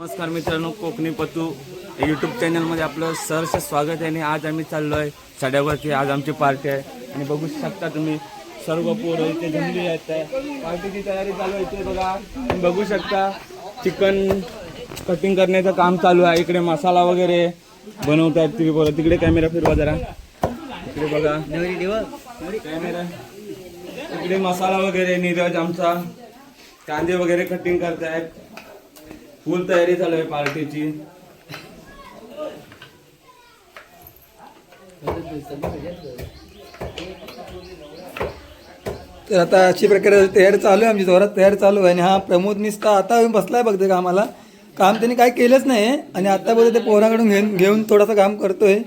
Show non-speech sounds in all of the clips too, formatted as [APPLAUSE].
नमस्कार मित्रांनो कोकणी पतू यूट्यूब चॅनलमध्ये आपलं सहर्ष स्वागत आहे आणि आज आम्ही चाललो आहे सड्यावरती. आज आमची पार्टी आहे. आणि बघू शकता तुम्ही सर्व पोरं इथे जमली येत आहे पार्टीची तयारी चालू आहे इथे बघा. तुम्ही बघू शकता चिकन कटिंग करण्याचं काम चालू आहे. इकडे मसाला वगैरे बनवत आहेत तुम्ही पोरं. तिकडे कॅमेरा फिरवा जरा. इकडे बघा. कॅमेरा इकडे मसाला वगैरे नीरज आमचा. कांदे वगैरे कटिंग करतायत. फुल तयारी चालू आहे पार्टीची. तर आता अशी प्रकारे तयारी चालू आहे आमची जोरात तयारी चालू आहे. आणि हा प्रमोद निस्ता आता येऊन बसलाय बघते कामाला काम त्यांनी काय केलंच नाही आणि आता बोलतो ते पोराकडून घेऊन घेऊन थोडासा काम करतोय.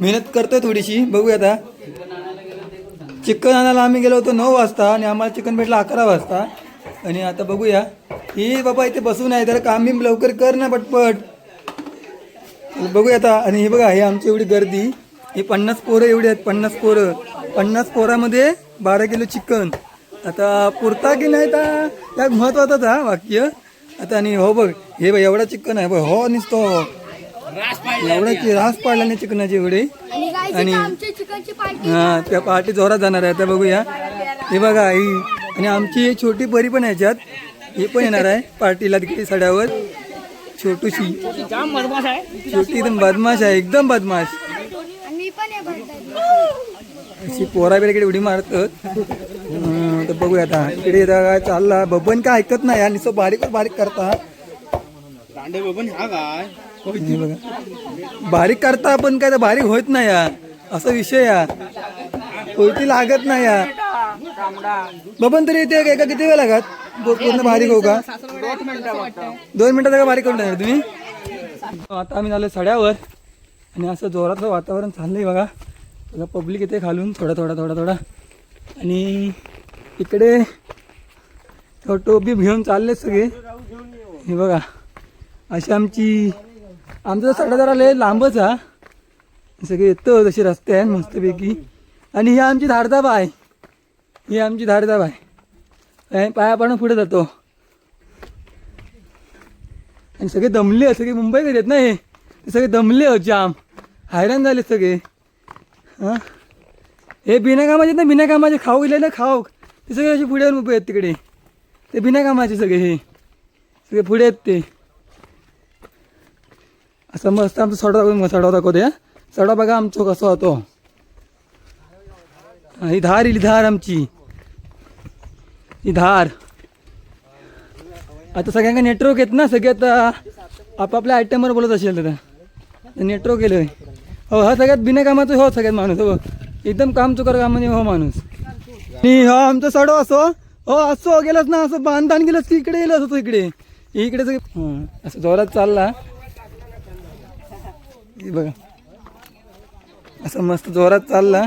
मेहनत करतोय थोडीशी बघूया आता. चिकन आणायला आम्ही गेलो होतो नऊ वाजता आणि आम्हाला चिकन भेटलं अकरा वाजता. आणि आता बघूया. ही बाबा इथे बसून आहे. तर काम बी लवकर कर ना पटपट. बघूया आता. आणि हे बघा हे आमची एवढी गर्दी. ही पन्नास पोरं एवढी आहेत पन्नास पोरं. पन्नास पोरामध्ये बारा किलो चिकन. आता पुरता की नाही तर त्या महत्वाचाच हा वाक्य. आता आणि हो बघ हे बघ एवढा चिकन आहे. बघ हो निसतो एवढा की रास पाडला नाही चिकनाची एवढी. आणि हा त्या पार्टी जोरात जाणार आहे. आता बघूया. हे बघा ही आणि आमची छोटी परी पण आहे याच्यात. ही पण येणार आहे पार्टीला तिकडे सड्यावर. छोटूशी. छोटी एकदम बदमाश आहे एकदम बदमाश. अशी पोरा बिरा इकडे उडी मारतात. तर बघूया आता. इकडे काय चालला? बबन काय ऐकत नाही आणि सो बारीक बारीक करता. हे बघा. बारीक करता पण काय तर बारीक होत नाही या असा विषय या कोणती लागत नाही या बबन तरी येते काय का किती वेळ लागत? पूर्ण बारीक हो का? दोन मिनिटात का बारीक करून टाकणार तुम्ही. आता आम्ही झालो सड्यावर. आणि असं जोरातलं वातावरण चाललंय बघा. बघा पब्लिक येते खालून थोडा थोडा थोडा थोडा. आणि इकडे तो टोपी घेऊन चालले सगळे. हे बघा. अशी आमची आमचा सडा जरा लय लांबच हा. सगळे येतो जसे रस्ते आहेत मस्तपैकी. आणि ही आमची धाडधाब आहे. ही आमची धाडधाब आहे. पाया पाडून पुढे जातो. आणि सगळे दमले सगळे मुंबईकडे आहेत ना हे? ते सगळे दमले आहेत जाम. हैराण झाले सगळे. हां? हे बिना कामाचे ना बिना कामाचे खाऊ गेले ना खाऊ. ते सगळे असे पुढे उभे आहेत तिकडे. ते बिना कामाचे सगळे हे. सगळे पुढे आहेत ते. असं मस्त आमचा सडा दाखवून सडा दाखवते हा? सडा बघा आमचं कसा होतो. ही धार इली धार आमची. धार आता सगळ्यांना नेटवर्क येत ना सगळे आता आपापल्या आयटमवर बोलत असेल तर नेटवर्क केलं हो हा सगळ्यात बिना कामाचं हो सगळ्यात माणूस हो. एकदम काम चुकार काम म्हणजे हो माणूस. आणि हो आमचा सडो असो हो असो गेलाच ना असं बांधतान गेलंस की इकडे गेलं असं इकडे. इकडे सगळे असं जोरात चालला. हे बघा. असं मस्त जोरात चालला.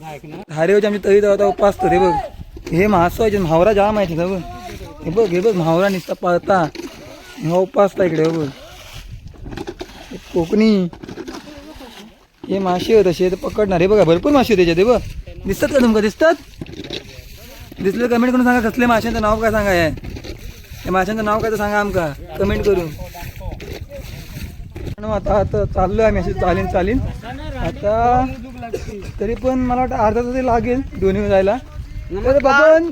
धारेवची आमची तळी होता उपास रे बघ. हे मासो आहे म्हावरा जाम आहे तिथं बघ. हे बघ हे बघ म्हावरा निसता पळता. हा उपासता इकडे बघ. कोकणी. हे मासे होत असे पकडणार. हे बघा भरपूर मासे होते त्याच्यात बघ. दिसतात का तुमका? दिसतात? दिसले कमेंट करून सांगा कसले माशांचं नाव काय सांगा हे? या माशांचं नाव काय तर सांगा आमका. कमेंट करून. आणि आता आता चाललो आम्ही मॅसेज चालीन चालीन. आता तरी पण मला वाटतं अर्धा तरी लागेल दोन्ही जायला. तर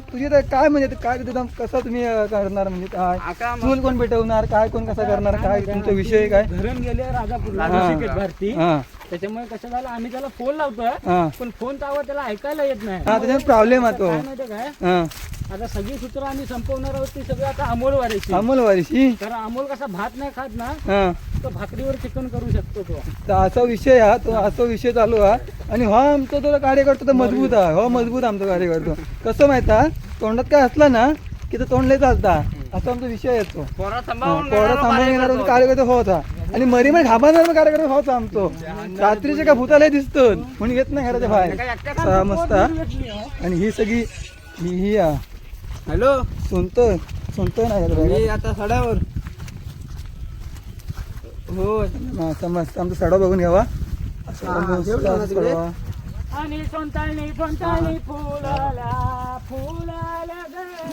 तुझी तर काय म्हणजे काय तिथं कसं तुम्ही अं, करणार म्हणजे काय? चूल कोण पेटवणार? काय कोण कसं करणार? काय तुमचा विषय काय? धरण गेले राजापूरला हा. ऋषिकेश भारती. हा. त्याच्यामुळे कसं झालं आम्ही त्याला फोन लावतोय हा. पण फोनचा आवाज त्याला ऐकायला येत नाही. हा त्याच्यात प्रॉब्लेम आहे तो. काय माहितीये काय? हा. आता सगळी सूत्र आम्ही संपवणार आहोत ती सगळी आता अमोल वारीशी कारण अमोल कसा भात नाही खात ना हा. तो भाकरीवर चिकन करू शकतो तो. तर असा विषय हा तो असा विषय चालू हा. आणि हा आमचा तो कार्यकर्ता तर मजबूत आहे हो मजबूत आमचा कार्यकर्ता. कसं माहीत हा तोंडात काय असला ना की तो तोंड लय चालता असा आमचा विषय आहे तो. हा, पोरं सांभाळून येणार होता. कार्यकर्ता होता. आणि मरी मग घाबरणार कार्यकर्ता होता आमचो. रात्रीचे का भूतालय दिसतो म्हणून येत नाही घराच्या बाहेर. सहा मस्ता आणि ही सगळी ही ही हा हॅलो? सुनत सुनत नाही आता सड्यावर. हो. मस्त मस्त आमचा सडा बघून घ्यावा.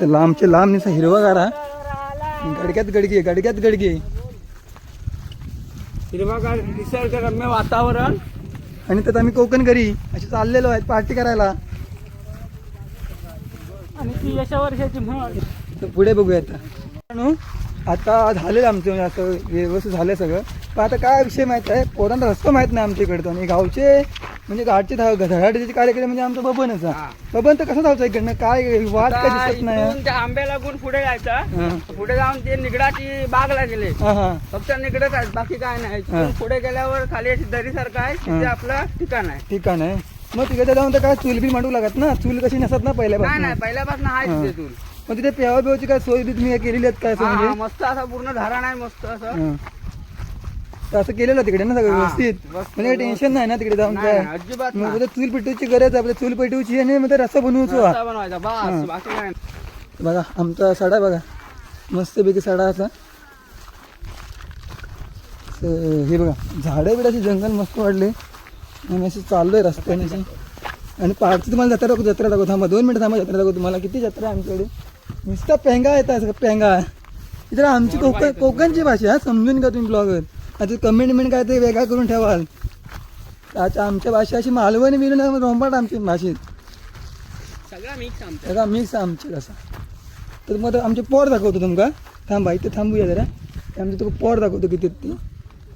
लांबचे लांब निसा हिरवागार हा. गडक्यात गडगी गडक्यात गडगी. हिरवागार निसर्गरम्य वातावरण. आणि त्यात आम्ही कोकण घरी असे चाललेलो आहेत पार्टी करायला. आणि ती यशा वर्षाची म्हण पुढे बघूया आता. आता झालेलं आमचं म्हणजे असं व्यवस्थित झालं सगळं. पण आता काय विषय माहीत आहे? पोरांना रस्ता माहीत नाही आमच्या इकडचं आणि गावचे म्हणजे गाडचे धडाडीचे कार्यक्रम म्हणजे आमचा बबनच. बबन तर कसं जायचं इकडनं? काय वाट काय दिसत नाही. त्या आंबे लागून पुढे जायचं. पुढे जाऊन ते निगडाची बागला गेले. हा हा. फक्त निगडच आहेत बाकी काय नाही. पुढे गेल्यावर खाली अशी दरी सारखं आहे तिथे. आपलं ठिकाण आहे. ठिकाण आहे. मग तिकडे जाऊन तर काय चूल बी मांडू लागत ना? चूल कशी नसत ना पहिल्यापासून? नाही पहिल्यापासून आहे हा. मग तिथे पेवा बिवाची काय सोय बी तुम्ही केलेली आहेत काय असं हा, म्हणजे? मस्त असा पूर्ण धारण आहे मस्त असं. हा. तर असं केलेलं तिकडे ना सगळं हा, व्यवस्थित? म्हणजे टेन्शन नाही ना तिकडे जाऊन नाही, काय? नाही, अजिबात मग नाही. उद्या चूल पेटवची गरज आहे आपल्या चूल पेटवची आणि मग ते रस्ता बनवूचो रस्ता बनवायचा. बस बाकी नाही. बघा आमचा सडा बघा. मस्तपैकी सडा असा. हे बघा झाडं बिडाचे जंगल मस्त वाढले. आणि असे चाललोय रस्त्याने असे आणि पार्टी तुम्हाला जत्रा दाखवतो जत्रा दाखवतो. थांबा दोन मिनिट थांबा जत्रा दाखवतो तुम्हाला. किती जत्रा आहे आमच्याकडे? नुसता पेंगा येतात सगळं पेंगा. इतर आमची कोकण कोकणची भाषा हा समजून घ्या तुम्ही ब्लॉगर आता कमेंट मिमेंट काय ते वेगळा करून ठेवाल. आता आमच्या भाषा अशी मालवणी मिळून रोंबाट आमची भाषेत. सगळा मिक्स आमचा. कसा तर मग आमचे पोर दाखवतो तुमका. थांबा इथे थांबूया जरा. ते आमचे तुका पोर दाखवतो किती ते.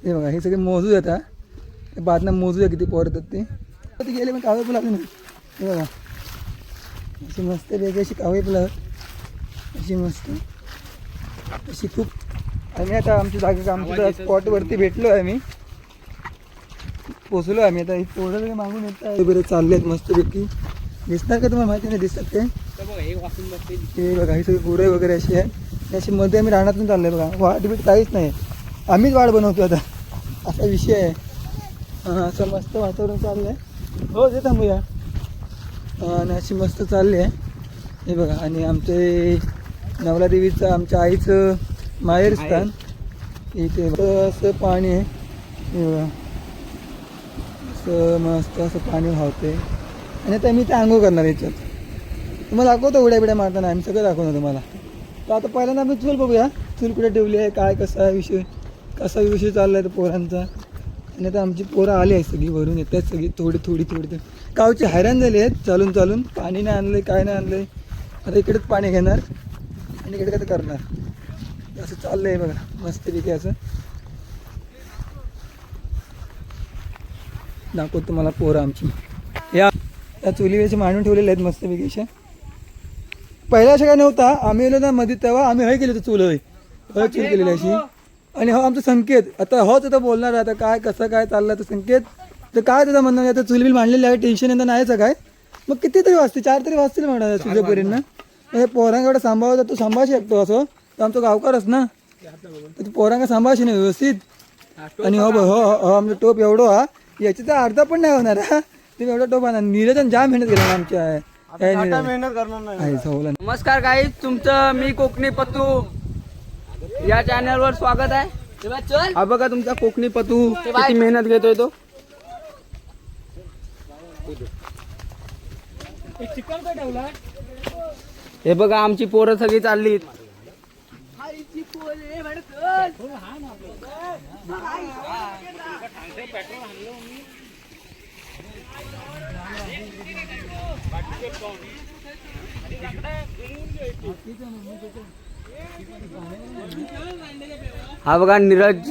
हे बघा हे सगळे मोजू येतात बादना मोजूया किती पोर येतात ते. गेले पण कावळे फुलं आले नाही हे बघा. अशी मस्त वेगळी अशी कावळे फुलं. अशी मस्त. अशी खूप आम्ही आता आमच्या जागे आमच्या स्पॉटवरती भेटलो आहे आम्ही. पोचलो आम्ही. आता पोरं सगळे मागून येत आहे. बरे चालले आहेत मस्तपैकी. दिसणार का तुम्हाला? माहिती नाही दिसतात ते हे बघा ही सगळी गुरं वगैरे अशी आहे अशी मध्ये आम्ही रानातून चाललोय बघा. वाट बीट काहीच नाही. आम्हीच वाट बनवतो आता. असा विषय आहे. हां असं मस्त वातावरण चाललं आहे हो ते थांबूया. आणि अशी मस्त चालली आहे. हे बघा आणि आमचे नवलादेवीचं आमच्या आईचं माहेर स्थान. इथे असं पाणी आहे. असं मस्त असं पाणी वाहते आणि आता मी ते आंघोळ करणार याच्यात. तुम्हाला दाखवतो उड्या बिड्या मारताना आम्ही सगळं दाखवणार तुम्हाला. तर आता पहिल्यांदा आम्ही चूल बघूया. चूल कुठे ठेवली आहे काय कसा आहे विषय? कसा विषय चालला आहे तो पोरांचा? आणि आता आमची पोरं आली आहे सगळी भरून येत आहेत सगळी थोडी थोडी थोडी थोडी. गावची हैराण झाली आहेत चालून चालून. पाणी नाही आणलं काय नाही आणलं आता इकडेच पाणी घेणार. आणि इकडे काय करणार. असं चाललं आहे बघा मस्तपैकी असं. दाखवतो तुम्हाला पोरं आमची. या त्या चुलीवरचे मांडून ठेवलेले आहेत मस्तपैकी अशा. पहिला अशा काय नव्हता आम्ही गेलो ना मध्ये तेव्हा आम्ही हय केली होती चूल हय. हय चूल केलेली अशी. आणि हा आमचा संकेत. आता होच आता बोलणार आता काय कसं काय चाललं तर संकेत. तर काय त्याचं म्हणणं आता चूल बिल मांडलेली आहे टेन्शन येतं नाहीच काय? मग किती तरी वाजते चार तरी वाजतील म्हणा तुझ्यापर्यंत. हे पोरांकडे सांभाळतो तू सांभाळू शकतो असं. तर आमचा गावकारच ना. तर तू पोरांका सांभाळशी नाही व्यवस्थित. आणि हो बघ, हो हो हो, आमचा टोप एवढो हा. याची तर अर्धा पण नाही होणार हा. तुम्ही एवढा टोप आणा. नीरजन जाम मेहनत केली आमच्या. मेहनत करणार. नमस्कार काही तुमचं मी कोकणी पतू. या चॅनलवर स्वागत आहे. हा बघा तुमचा कोकणी पतू किती मेहनत घेतोय तो. चिकन का ठेवला. हे बघा आमची पोरं सगळी चालली हा बघा नीरज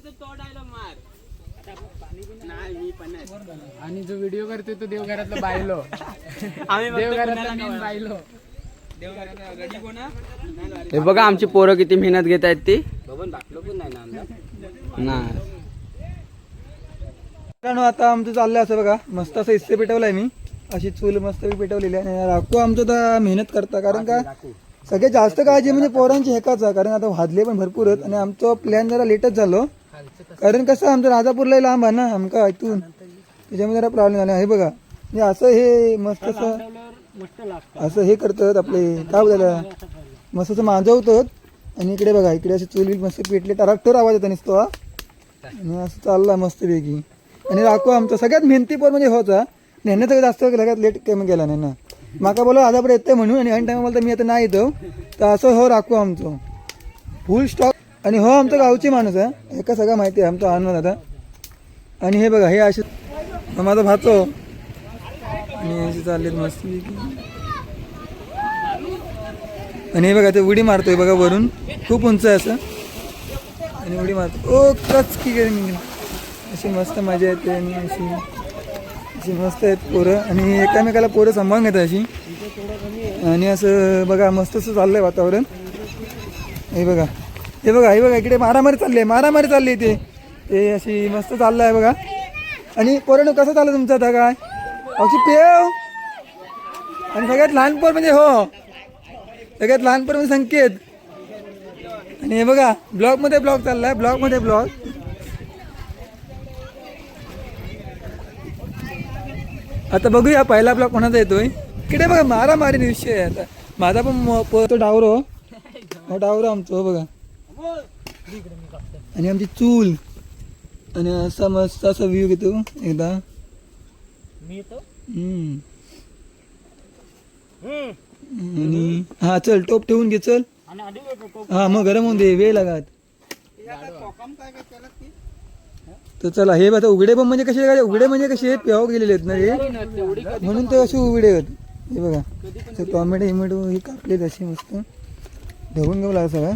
आणि जो व्हिडिओ करतोय तो देवघरातला बायलो. [LAUGHS] देवघरातला मेन बायलो. हे बघा आमची पोरं किती मेहनत घेत आहेत ती. नाही मित्रांनो आता आमचं चाललंय असं बघा. मस्त असं हिस्से पेटवलाय मी. अशी चूल मस्त पेटवलेली आहे. आणि राखू आमचं तर मेहनत करता कारण का सगळ्यात जास्त काळजी म्हणजे पोरांची हेकाचा कारण आता वाजले पण भरपूर आहेत. आणि आमचं प्लॅन जरा लेटच झालो. कारण कसं आमचं राजापूरला लांब आहे ना आमका इथून. त्याच्यामुळे जरा प्रॉब्लेम झाला. हे बघा म्हणजे असं हे मस्त असं असं हे करतात आपले काय बोलायला? मस्त असं माजवतात. आणि इकडे बघा इकडे असे चूल मस्त पेटले. टराक्टर आवाज येतो नसतो हा. आणि असं चालला मस्त पैकी आणि राखो आमचा सगळ्यात मेहनतीपर म्हणजे होता ह्यांना सगळं जास्त सगळ्यात लेट कमी केला नाही ना. माका बोला आधापर्यंत येतं म्हणून. आणि ऐन टाइम बोलता मी आता नाही येतो. तर असं हो राखू आमचं. फुल स्टॉक आणि हो आमचं गावची माणूस आहे. एका सगळं माहिती आहे आमचा आनंद दादा आणि हे बघा हे असे माझा भातो. आणि असे चाललेत मस्त. आणि हे बघा ते उडी मारतोय बघा वरून. खूप उंच आहे असं. आणि उडी मारतो. ओ कच की काय मी. अशी मस्त मजा येते आणि अशी अशी मस्त आहेत पोरं. आणि एकामेकाला पोरं सांभाळून घेतात अशी. आणि असं बघा मस्त असं चाललं आहे वातावरण. हे बघा. हे बघा हे बघा इकडे मारामारी चालली आहे मारामारी चालली आहे ते. ते अशी मस्त चाललं आहे बघा. आणि पोरानं कसं चाललं तुमचं आता काय? अशी पेव. आणि सगळ्यात लहान पोर म्हणजे हो. सगळ्यात लहान पोर म्हणजे संकेत. आणि हे बघा ब्लॉगमध्ये ब्लॉग चाललाय ब्लॉगमध्ये ब्लॉग. आता बघूया पहिला ब्लॉग कोणाचा येतोय. इकडे बघा मारामारी विषय आहे आता. माझा पण म- प- तो डावरो. हो डावरो आमचं हो बघा. आणि आमची चूल. आणि असा मस्त असा व्ह्यू घेतो एकदा. हम्म. आणि हा चल टोप ठेवून घे चल. हा मग गरम होऊन दे वेळ लागत. तर चला हे आता उघडे पण म्हणजे कसे काय उघडे म्हणजे कसे प्याव गेलेले आहेत ना हे म्हणून ते असे उघडे आहेत. हे बघा टोमॅटो हिमॅटो हे कापलेत असे मस्त. धरून घेऊ लागत सगळं.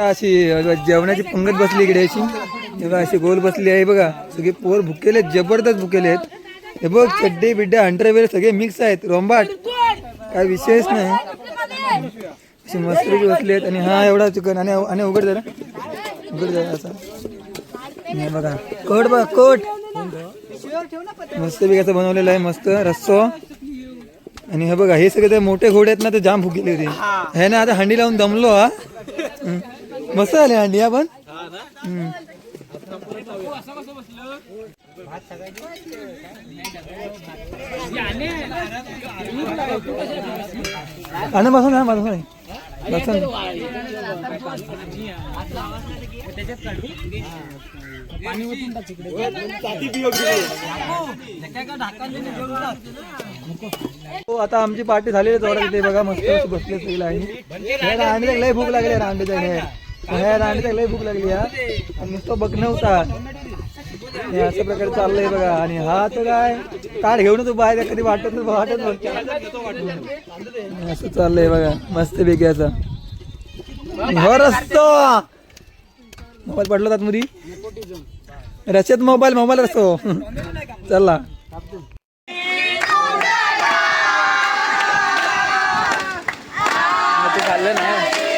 अशी जेवणाची पंगत बसली इकडे अशी. बघा अशी गोल बसली आहे बघा. सगळे पोर भुकेले जबरदस्त भुकेले आहेत. हे बघ चड्डे बिड्डे अंडरवेअर सगळे मिक्स आहेत. रोंबाट. काय विशेष नाही. अशी मस्त बसली आहेत. आणि हा एवढा चिकन आणि आणि उघड जरा. उघड जरा असा. हे बघा कोट बघा कोट. बी कसं बनवलेलं आहे मस्त रस्सो. आणि हे बघा हे सगळे ते मोठे घोडे आहेत ना ते जाम फुगेले होते. हे ना आता हंडी लावून दमलो हा. मस्त झाली हंडी हा पण. बसून आणि बसून. हो आता आमची पार्टी झालेली आहे थोडा तिथे बघा मस्त बसले रांडीला लय भूक लागली रांडीच्या ह्या रांडीला लय भूक लागली हा आणि नुसतं बघणं होता. हे अशा प्रकारे चाललंय बघा. आणि हा तर काय ताट घेऊन तू बाहेर कधी वाटत वाटत असं चाललंय बघा. मस्त पैकी असं हो रस्तो! मोबाईल पडला जात मध्ये रस्त्यात मोबाईल मोबाईल असतो. चला खाल्लं नाही